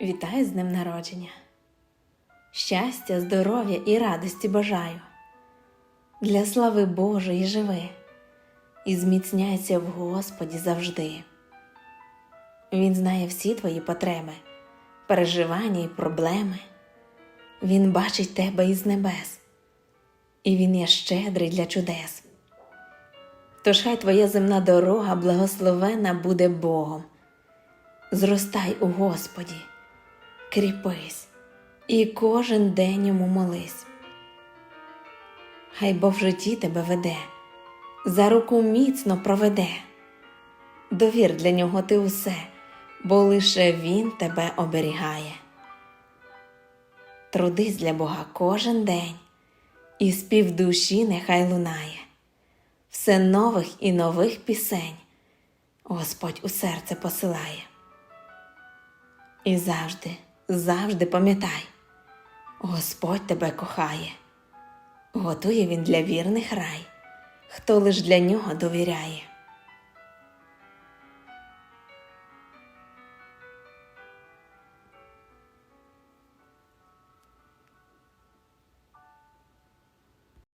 Вітаю з днем народження. Щастя, здоров'я і радості бажаю. Для слави Божої живи і зміцняйся в Господі завжди. Він знає всі твої потреби, переживання і проблеми. Він бачить тебе із небес, і він є щедрий для чудес. Тож хай твоя земна дорога благословена буде Богом. Зростай у Господі, кріпись і кожен день йому молись. Хай Бог в житті тебе веде, за руку міцно проведе. Довір для нього ти усе, бо лише Він тебе оберігає. Трудись для Бога кожен день, і спів душі нехай лунає. Все нових і нових пісень Господь у серце посилає. І завжди, завжди пам'ятай, Господь тебе кохає, готує Він для вірних рай, хто лиш для нього довіряє.